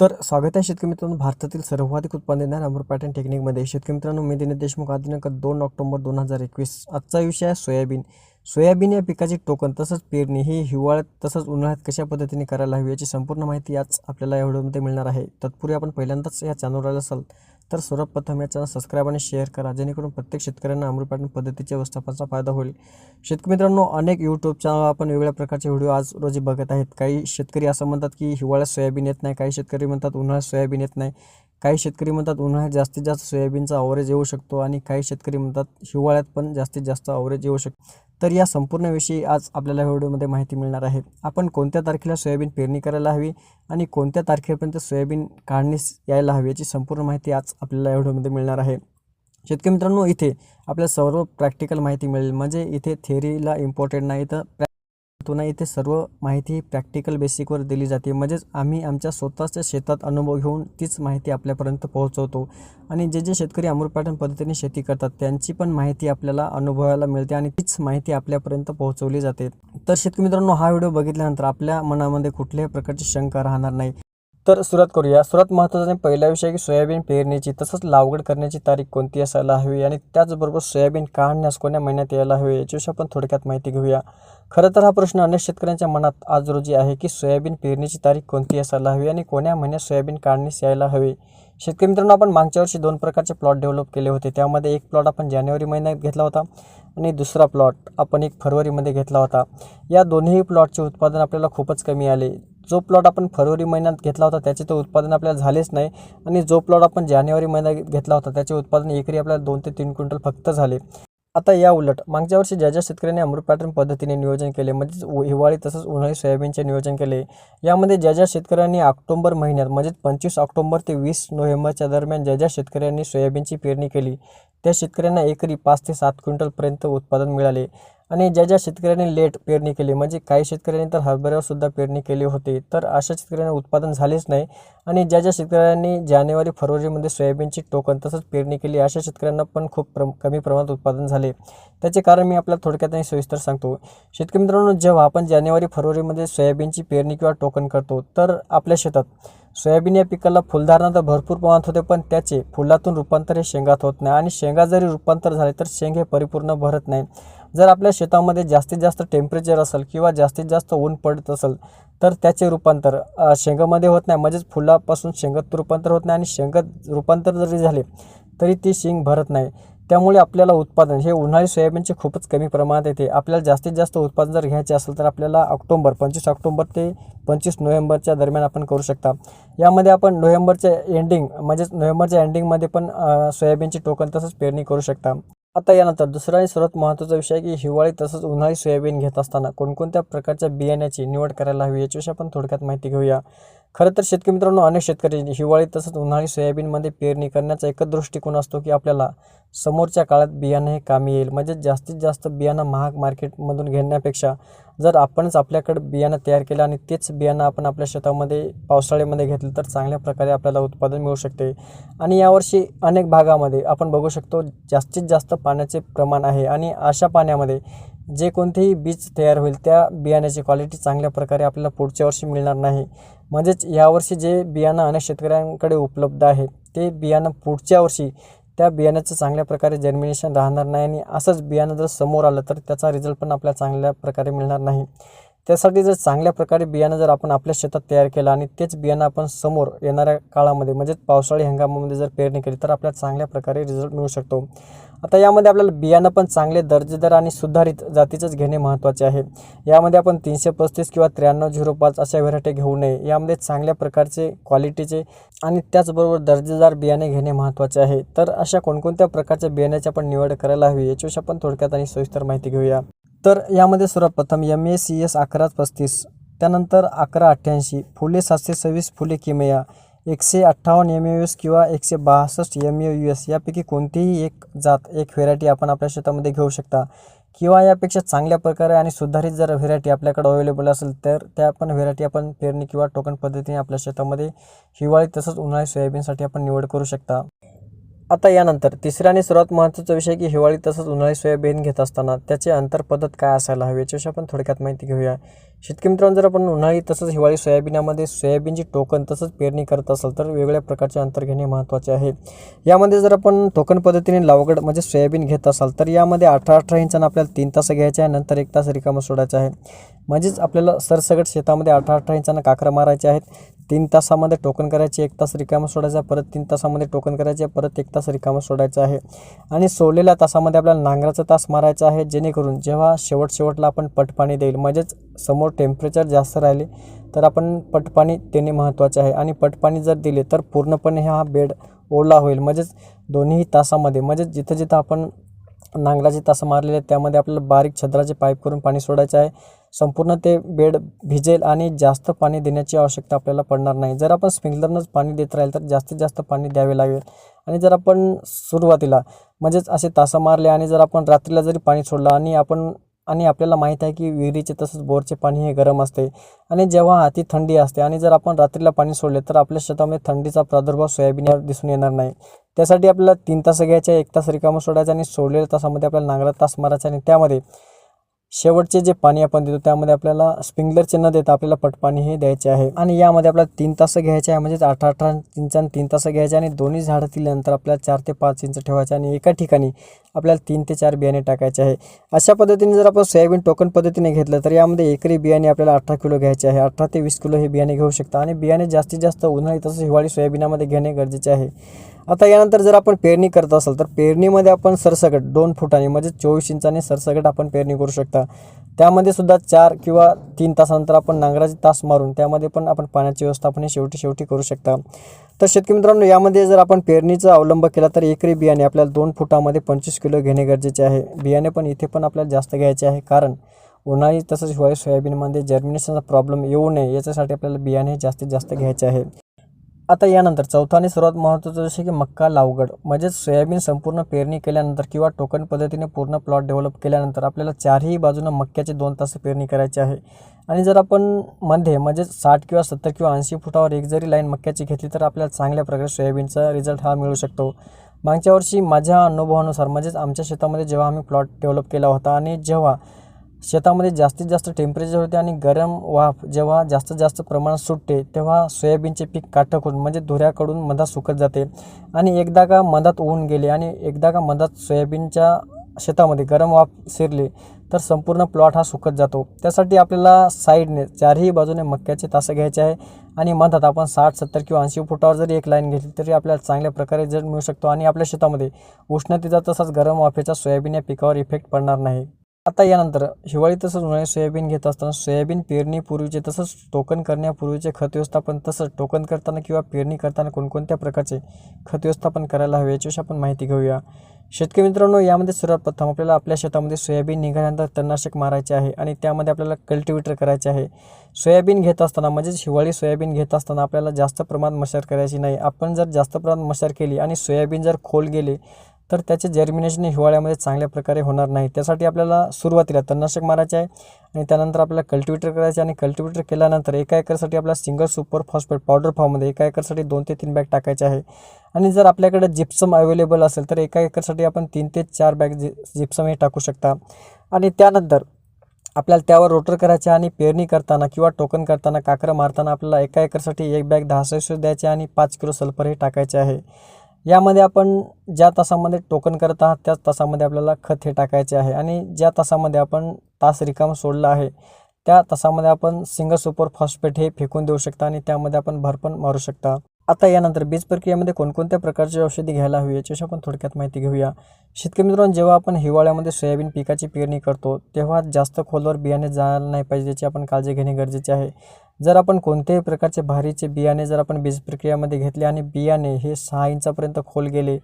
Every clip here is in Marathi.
तर स्वागत आहे शेतकरी मित्रांनो. भारतातील सर्वाधिक उत्पन्न देणाऱ्या अमर पॅटर्न टेक्निकमध्ये शेतकरी मित्रांनो मी दिनेश देशमुख आज दिनांक दोन ऑक्टोबर दोन हजार एकवीस. आजचा विषय आहे सोयाबीन. सोयाबीन या पिकाचे टोकन तसंच पेरणी ही हिवाळ्यात तसंच उन्हाळ्यात कशा पद्धतीने करायला हवी याची संपूर्ण माहिती आज आपल्याला या व्हिडिओमध्ये मिळणार आहे. तत्पूर्वी आपण पहिल्यांदाच या चॅनलवर आला असाल तर सर्वप्रथम या चॅनल सबस्क्राईब आणि शेअर करा जेणेकरून प्रत्येक शेतकऱ्यांना अमृत पद्धतीच्या व्यवस्थापनाचा फायदा होईल. शेतकरी मित्रांनो अनेक यूट्यूब चॅनल आपण वेगळ्या प्रकारचे व्हिडिओ आज रोजी बघत आहेत. काही शेतकरी असं म्हणतात की हिवाळ्यात सोयाबीन येत नाही काही शेतकरी म्हणतात उन्हाळ्यात सोयाबीन येत नाही काही शेतकरी म्हणतात उन्हाळ्यात जास्तीत जास्त सोयाबीनचा अवरेज येऊ शकतो आणि काही शेतकरी म्हणतात हिवाळ्यात पण जास्तीत जास्त अवरेज येऊ शकतो. तर या संपूर्ण विषयी आज आपल्याला व्हिडिओमध्ये माहिती मिळणार आहे. आपण कोणत्या तारखेला सोयाबीन पेरणी करायला हवी आणि कोणत्या तारखेपर्यंत सोयाबीन काढणीस यायला हवी याची संपूर्ण माहिती आज आपल्याला व्हिडिओमध्ये मिळणार आहे. शेतकरी मित्रांनो इथे आपल्याला सर्व प्रॅक्टिकल माहिती मिळेल. म्हणजे इथे थेअरीला इम्पॉर्टंट नाही तर पुन्हा इथे सर्व माहिती प्रॅक्टिकल बेसिकवर दिली जाते. म्हणजेच आम्ही आमच्या स्वतःच्या शेतात अनुभव घेऊन तीच माहिती आपल्यापर्यंत पोहोचवतो. आणि जे जे शेतकरी अमृतपाठन पद्धतीने शेती करतात त्यांची पण माहिती आपल्याला अनुभवायला मिळते आणि तीच माहिती आपल्यापर्यंत पोहोचवली जाते. तर शेतकरी मित्रांनो हा व्हिडिओ बघितल्यानंतर आपल्या मनामध्ये कुठल्याही प्रकारची शंका राहणार नाही. तर सुरुवात करूया. सुरुवात महत्त्वाचा पहिला विषय की सोयाबीन पेरणीची. तसंच लागवड करण्याची तारीख कोणती असायला हवी आणि त्याचबरोबर सोयाबीन काढण्यास कोण्या महिन्यात यायला हवे याच्याविषयी आपण थोडक्यात माहिती घेऊया. खरं तर हा प्रश्न अनेक शेतकऱ्यांच्या मनात आज रोजी आहे की सोयाबीन पेरणीची तारीख कोणती असायला हवी आणि कोण्या महिन्यात सोयाबीन काढण्यास यायला हवे. शेतकरी मित्रांनो आपण मागच्या वर्षी दोन प्रकारचे प्लॉट डेव्हलप केले होते. त्यामध्ये एक प्लॉट आपण जानेवारी महिन्यात घेतला होता आणि दुसरा प्लॉट आपण एक फरवरीमध्ये घेतला होता. या दोन्ही प्लॉटचे उत्पादन आपल्याला खूपच कमी आले. जो प्लॉट आपण फरवरी महिन्यात घेतला होता त्याचे तर उत्पादन आपल्याला झालेच नाही. आणि जो प्लॉट आपण जानेवारी महिन्यात घेतला होता त्याचे उत्पादन एकरी आपल्याला दोन ते तीन क्विंटल फक्त झाले. आता या उलट मागच्या वर्षी ज्या ज्या शेतकऱ्यांनी अमृत पॅटर्न पद्धतीने नियोजन केले म्हणजेच हिवाळी तसंच उन्हाळी सोयाबीनचे नियोजन केले यामध्ये ज्या ज्या शेतकऱ्यांनी ऑक्टोबर महिन्यात म्हणजेच पंचवीस ऑक्टोबर ते वीस नोव्हेंबरच्या दरम्यान ज्या ज्या शेतकऱ्यांनी सोयाबीनची पेरणी केली त्या शेतकऱ्यांना एकरी पाच ते सात क्विंटलपर्यंत उत्पादन मिळाले. आणि ज्या ज्या शेतकऱ्यांनी लेट पेरणी केली म्हणजे काही शेतकऱ्यांनी तर हरभऱ्यावरसुद्धा पेरणी केली होती तर अशा शेतकऱ्यांना उत्पादन झालेच नाही. आणि ज्या ज्या शेतकऱ्यांनी जानेवारी फरवरीमध्ये सोयाबीनची टोकन तसंच पेरणी केली अशा शेतकऱ्यांना पण खूप प्र कमी प्रमाणात उत्पादन झाले. त्याचे कारण मी आपल्याला थोडक्यात आणि सविस्तर सांगतो. शेतकरी मित्रांनो जेव्हा आपण जानेवारी फरवरीमध्ये सोयाबीनची पेरणी किंवा टोकन करतो तर आपल्या शेतात सोयाबीन या पिकाला फुलधारणा तर भरपूर प्रमाणात होते पण त्याचे फुलातून रूपांतर हे शेंगात होत नाही. आणि शेंगा जरी रूपांतर झाले तर शेंग हे परिपूर्ण भरत नाही. जर आपल्या शेतामध्ये जास्तीत जास्त टेम्परेचर असेल किंवा जास्तीत जास्त ऊन पडत असेल तर त्याचे रूपांतर शेंगामध्ये होत नाही. म्हणजेच फुलापासून शेंगात रूपांतर होत नाही आणि शेंगात रूपांतर जरी झाले तरी ती शेंग भरत नाही. त्यामुळे आपल्याला उत्पादन हे उन्हाळी सोयाबीनचे खूपच कमी प्रमाणात येते. आपल्याला जास्तीत जास्त उत्पादन जर घ्यायचे असेल तर आपल्याला ऑक्टोबर पंचवीस ऑक्टोंबर ते पंचवीस नोव्हेंबरच्या दरम्यान आपण करू शकता. यामध्ये आपण नोव्हेंबरच्या एंडिंग म्हणजेच नोव्हेंबरच्या एंडिंगमध्ये पण सोयाबीनचे सोयाबीनची टोकन तसंच पेरणी करू शकता. आता यानंतर दुसरा आणि सर्वात महत्त्वाचा विषय आहे की हिवाळी तसंच उन्हाळी सोयाबीन घेत असताना कोणकोणत्या प्रकारच्या बियाण्याची निवड करायला हवी याच्याविषयी आपण थोडक्यात माहिती घेऊया. खरं तर शेतकरी मित्रांनो अनेक शेतकरी हिवाळी तसंच उन्हाळी सोयाबीनमध्ये पेरणी करण्याचा एकच दृष्टिकोन असतो की आपल्याला समोरच्या काळात बियाणं हे कामी येईल. म्हणजे जास्तीत जास्त बियाणं महाग मार्केटमधून घेण्यापेक्षा जर आपणच आपल्याकडे बियाणं तयार केलं आणि तेच बियाणं आपण आपल्या शेतामध्ये पावसाळ्यामध्ये घेतलं तर चांगल्या प्रकारे आपल्याला उत्पादन मिळू शकते. आणि यावर्षी अनेक भागामध्ये आपण बघू शकतो जास्तीत जास्त पाण्याचे प्रमाण आहे. आणि अशा पाण्यामध्ये जे कोणतेही बीज तयार होईल त्या बियाण्याची क्वालिटी चांगल्या प्रकारे आपल्याला पुढच्या वर्षी मिळणार नाही. म्हणजेच यावर्षी जे बियाणं अनेक शेतकऱ्यांकडे उपलब्ध आहे ते बियाणं पुढच्या वर्षी त्या बियाण्याचं चांगल्या प्रकारे जर्मिनेशन राहणार नाही आणि असंच बियाणं जर समोर आलं तर त्याचा रिझल्ट पण आपल्याला चांगल्या प्रकारे मिळणार नाही. त्यासाठी जर चांगल्या प्रकारे बियाणं जर आपण आपल्या शेतात तयार केलं आणि तेच बियाणं आपण समोर येणाऱ्या काळामध्ये म्हणजेच पावसाळी हंगामामध्ये जर पेरणी केली तर आपल्याला चांगल्या प्रकारे रिझल्ट मिळू शकतो. आता यामध्ये आपल्याला बियाणं पण चांगले दर्जेदार आणि सुधारित जातीचंच घेणे महत्त्वाचे आहे. यामध्ये आपण तीनशे पस्तीस किंवा त्र्याण्णव झिरो पाच अशा व्हरायटी घेऊ नये. यामध्ये चांगल्या प्रकारचे क्वालिटीचे आणि त्याचबरोबर दर्जेदार बियाणे घेणे महत्त्वाचे आहे. तर अशा कोणकोणत्या प्रकारच्या बियाण्याची आपण निवड करायला हवी याच्याविषयी आपण थोडक्यात आणि सविस्तर माहिती घेऊया. तर यामध्ये सर्वप्रथम एम ए सी एस अकरा पस्तीस त्यानंतर अकरा अठ्ठ्याऐंशी फुले सातशे सव्वीस फुले किमया एकशे अठ्ठावन्न एम यू एस किंवा एकशे बासष्ट एम यू यू एस यापैकी कोणतीही एक जात एक व्हेरायटी आपण आपल्या शेतामध्ये घेऊ शकता. किंवा यापेक्षा चांगल्या प्रकारे आणि सुधारित जर व्हेरायटी आपल्याकडे अवेलेबल असेल तर त्या पण व्हेरायटी आपण पेरणी किंवा टोकन पद्धतीने आपल्या शेतामध्ये हिवाळी तसंच उन्हाळी सोयाबीनसाठी आपण निवड करू शकता. आता यानंतर तिसऱ्याने आणि सर्वात महत्त्वाचा विषय की हिवाळी तसंच उन्हाळी सोयाबीन घेत असताना त्याचे अंतर पद्धत काय असायला हवी याच्याविषयी आपण थोडक्यात माहिती घेऊया. शेतकरी मित्रांनो जर आपण उन्हाळी तसंच हिवाळी सोयाबीनामध्ये सोयाबीनची टोकन तसंच पेरणी करत असाल तर वेगवेगळ्या प्रकारचे अंतर घेणे महत्त्वाचे आहे. यामध्ये जर आपण टोकन पद्धतीने लावगड म्हणजे सोयाबीन घेत असाल तर यामध्ये अठरा अठरा इंचानं आपल्याला तीन तास घ्यायचे आहे नंतर एक तास रिकामं सोडायचं आहे. म्हणजेच आपल्याला सरसगट शेतामध्ये अठरा अठरा इंचानं काकरं मारायचे आहेत. तीन तासामध्ये टोकन करायचे एक तास रिकामं सोडायचं आहे परत तीन तासामध्ये टोकन करायचे परत एक तास रिकामं सोडायचं आहे. आणि सोडलेल्या तासामध्ये आपल्याला नांगराचा तास मारायचा आहे जेणेकरून जेव्हा शेवट शेवटला आपण पटपाणी देईल म्हणजेच समोर टेम्परेचर जास्त राहिले तर आपण पटपाणी देणे महत्त्वाचे आहे. आणि पटपाणी जर दिले तर पूर्णपणे हा बेड ओला होईल. म्हणजेच दोन्ही तासामध्ये म्हणजेच जिथं जिथं आपण नांगराचे तासं मारलेले त्यामध्ये आपल्याला बारीक छद्राचे पाईप करून पाणी सोडायचे आहे. संपूर्ण ते बेड भिजेल आणि जास्त पाणी देण्याची आवश्यकता आपल्याला पडणार नाही. जर आपण स्प्रिंकलरनंच पाणी देत राहील तर जास्तीत जास्त पाणी द्यावे लागेल. आणि जर आपण सुरुवातीला म्हणजेच असे तासं मारले आणि जर आपण रात्रीला जरी पाणी सोडलं आणि आपण आणि आपल्याला माहीत आहे की विहिरीचे तसंच बोरचे पाणी हे गरम असते आणि जेव्हा अति थंडी असते आणि जर आपण रात्रीला पाणी सोडले तर आपल्या शेतामध्ये थंडीचा प्रादुर्भाव सोयाबीनवर दिसून येणार नाही. त्यासाठी आपल्याला तीन तास घ्यायचे एक तास रिकामं सोडायचं आणि सोडलेल्या तासामध्ये आपल्याला नांगरात तास मारायचा आणि त्यामध्ये शेवटचे जे पाणी आपण देतो त्यामध्ये आपल्याला स्प्रिंकलरचे न देता आपल्याला पटपाणी हे द्यायचे आहे. आणि यामध्ये आपल्याला तीन तास घ्यायचे आहे म्हणजेच अठरा अठरा इंच आणि तीन तास घ्यायचे आणि दोन्ही झाडं दिल्यानंतर आपल्याला चार ते पाच इंच ठेवायचे आणि एका ठिकाणी आपल्याला तीन ते चार बियाणे टाकायचे आहे. अशा पद्धतीने जर आपण सोयाबीन टोकन पद्धतीने घेतलं तर यामध्ये एकरी बियाणे आपल्याला अठरा किलो घ्यायचे आहे. अठरा ते वीस किलो हे बियाणे घेऊ शकता. आणि बियाणे जास्तीत जास्त उन्हाळी तसंच हिवाळी सोयाबीनामध्ये घेणे गरजेचे आहे. आता यानंतर जर आपण पेरणी करत असाल तर पेरणीमध्ये आपण सरसकट दोन फुटाने म्हणजे चोवीस इंचाने सरसकट आपण पेरणी करू शकता. त्यामध्ये सुद्धा चार किंवा तीन तासानंतर आपण नांगराचे तास मारून त्यामध्ये पण आपण पाण्याची व्यवस्थापन हे शेवटी शेवटी करू शकता. तर शेतकरी मित्रांनो यामध्ये जर आपण पेरणीचा अवलंब केला तर एकरी बियाणे आपल्याला दोन फुटामध्ये पंचवीस किलो घेणे गरजेचे आहे. बियाणे पण इथे पण आपल्याला जास्त घ्यायचे आहे कारण उन्हाळी तसंच हिवाळी सोयाबीनमध्ये जर्मिनेशनचा प्रॉब्लेम येऊ नये याच्यासाठी आपल्याला बियाणे जास्तीत जास्त घ्यायचे आहे. आता यानंतर चौथा आणि सर्वात महत्त्वाचं जसे की मक्का लावगड म्हणजेच सोयाबीन संपूर्ण पेरणी केल्यानंतर किंवा टोकन पद्धतीने पूर्ण प्लॉट डेव्हलप केल्यानंतर आपल्याला चारही बाजूनं मक्क्याचे दोन तास पेरणी करायची आहे. आणि जर आपण मध्ये म्हणजेच साठ किंवा सत्तर किंवा ऐंशी फुटावर एक जरी लाईन मक्क्याची घेतली तर आपल्याला चांगल्या प्रकारे सोयाबीनचा रिझल्ट हा मिळू शकतो. मागच्या वर्षी माझ्या अनुभवानुसार म्हणजेच आमच्या शेतामध्ये जेव्हा आम्ही प्लॉट डेव्हलप केला होता आणि जेव्हा शेतामध्ये जास्तीत जास्त टेम्परेचर होते आणि गरम वाफ जेव्हा जास्तीत जास्त प्रमाणात सुटते तेव्हा सोयाबीनचे पीक काटक होऊन म्हणजे धुऱ्याकडून मधात सुकत जाते. आणि एकदा का मधात ऊन गेले आणि एकदा का मधात सोयाबीनच्या शेतामध्ये गरम वाफ शिरली तर संपूर्ण प्लॉट हा सुकत जातो. त्यासाठी आपल्याला साईडने चारही बाजूने मक्याचे तासं घ्यायचे आहे आणि मधात आपण साठ सत्तर किंवा ऐंशी फुटावर जरी एक लाईन घेतली तरी आपल्याला चांगल्या प्रकारे रिझल्ट मिळू शकतो आणि आपल्या शेतामध्ये उष्णतेचा तसाच गरम वाफेचा सोयाबीन या पिकावर इफेक्ट पडणार नाही. आता यानंतर हिवाळी तसंच उन्हाळी सोयाबीन घेत असताना सोयाबीन पेरणीपूर्वीचे तसंच टोकन करण्यापूर्वीचे खत व्यवस्थापन तसंच टोकन करताना किंवा पेरणी करताना कोणकोणत्या प्रकारचे खत व्यवस्थापन करायला हवे याच्याविषयी आपण माहिती घेऊया. शेतकरी मित्रांनो यामध्ये सर्वात प्रथम आपल्याला आपल्या शेतामध्ये सोयाबीन निघाल्यानंतर तणनाशक मारायचे आहे आणि त्यामध्ये आपल्याला कल्टिवेटर करायचे आहे. सोयाबीन घेत असताना म्हणजेच हिवाळी सोयाबीन घेत असताना आपल्याला जास्त प्रमाणात मशार करायची नाही. आपण जर जास्त प्रमाणात मशार केली आणि सोयाबीन जर खोल गेले तर त्याचे जर्मिनेशन हिवाळ्यामध्ये चांगल्या प्रकारे होणार नाही. त्यासाठी आपल्याला सुरुवातीला तणनाशक मारायचे आहे आणि त्यानंतर आपल्याला कल्टिवेटर करायचे आणि कल्टिवेटर केल्यानंतर एका एकरसाठी आपल्याला सिंगल सुपर फॉस्फेट पावडर फॉर्ममध्ये एका एकरसाठी दोन ते तीन बॅग टाकायचे आहे. आणि जर आपल्याकडे जिप्सम अवेलेबल असेल तर एका एकरसाठी आपण तीन ते चार बॅग जि जिप्सम हे टाकू शकता. आणि त्यानंतर आपल्याला त्यावर रोटर करायचे आणि पेरणी करताना किंवा टोकन करताना काकरं मारताना आपल्याला एका एकरसाठी एक बॅग दहा सव्वीस द्यायचे आणि पाच किलो सल्फर हे टाकायचे आहे. यामध्ये आपण ज्या तासामध्ये टोकन करत आहात त्याच तासामध्ये आपल्याला खत हे टाकायचे आहे. आणि ज्या तासामध्ये आपण तास रिकाम सोडला आहे त्या तासामध्ये आपण सिंगल सुपर फॉस्फेट हे फेकून देऊ शकता आणि त्यामध्ये आपण भर पण मारू शकता. आता यानंतर बीज प्रक्रियेमध्ये कोणकोणत्या प्रकारची औषधी घ्यायला हवी याच्याविषयी आपण थोडक्यात माहिती घेऊया. शेतकरी मित्रांनो जेव्हा आपण हिवाळ्यामध्ये सोयाबीन पिकाची पेरणी करतो तेव्हा जास्त खोलवर बियाणे जायला नाही पाहिजे याची आपण काळजी घेणे गरजेचे आहे. जर आपण कोणत्याही प्रकारचे भारीचे बियाणे जर आपण बीज प्रक्रियामध्ये घेतले आणि बियाणे हे सहा इंचापर्यंत खोल गेले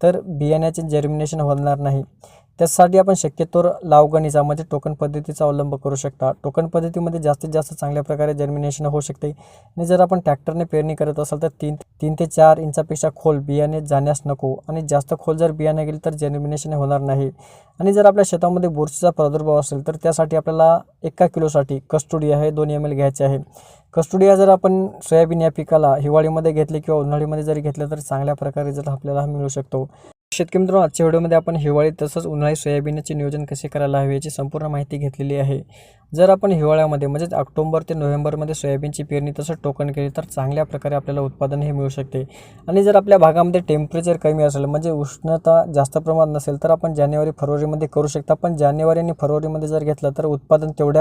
तर बियाण्याचे जर्मिनेशन होणार नाही. त्यासाठी आपण शक्यतोवर लावगणीचा म्हणजे टोकन पद्धतीचा अवलंब करू शकता. टोकन पद्धतीमध्ये जास्तीत जास्त चांगल्या प्रकारे जर्मिनेशन होऊ शकते. आणि जर आपण ट्रॅक्टरने पेरणी करत असाल तर तीन तीन ते चार इंचापेक्षा खोल बियाणे जाण्यास नको. आणि जास्त खोल जर बियाणे गेले तर जर्मिनेशन होणार नाही. आणि जर आपल्या शेतामध्ये बुरशीचा प्रादुर्भाव असेल तर त्यासाठी आपल्याला एका किलोसाठी कस्टुडिया हे दोन एम एल घ्यायचे आहे. कस्टुडिया जर आपण सोयाबीन या पिकाला हिवाळीमध्ये घेतले किंवा उन्हाळीमध्ये जरी घेतलं तर चांगल्या प्रकारे जर आपल्याला मिळू शकतो. शेतकरी मित्रांनो आजच्या व्हिडिओमध्ये आपण हिवाळी तसंच उन्हाळी सोयाबीनचे नियोजन कसे करायला हवे याची संपूर्ण माहिती घेतलेली आहे. जर आपण हिवाळ्यामध्ये म्हणजेच ऑक्टोबर ते नोव्हेंबरमध्ये सोयाबीनची पेरणी तसंच टोकन केली तर चांगल्या प्रकारे आपल्याला उत्पादन हे मिळू शकते. आणि जर आपल्या भागामध्ये टेम्परेचर कमी असेल म्हणजे उष्णता जास्त प्रमाणात नसेल तर आपण जानेवारी फरवरीमध्ये करू शकता. पण जानेवारी आणि फरवरीमध्ये जर घेतलं तर उत्पादन तेवढ्या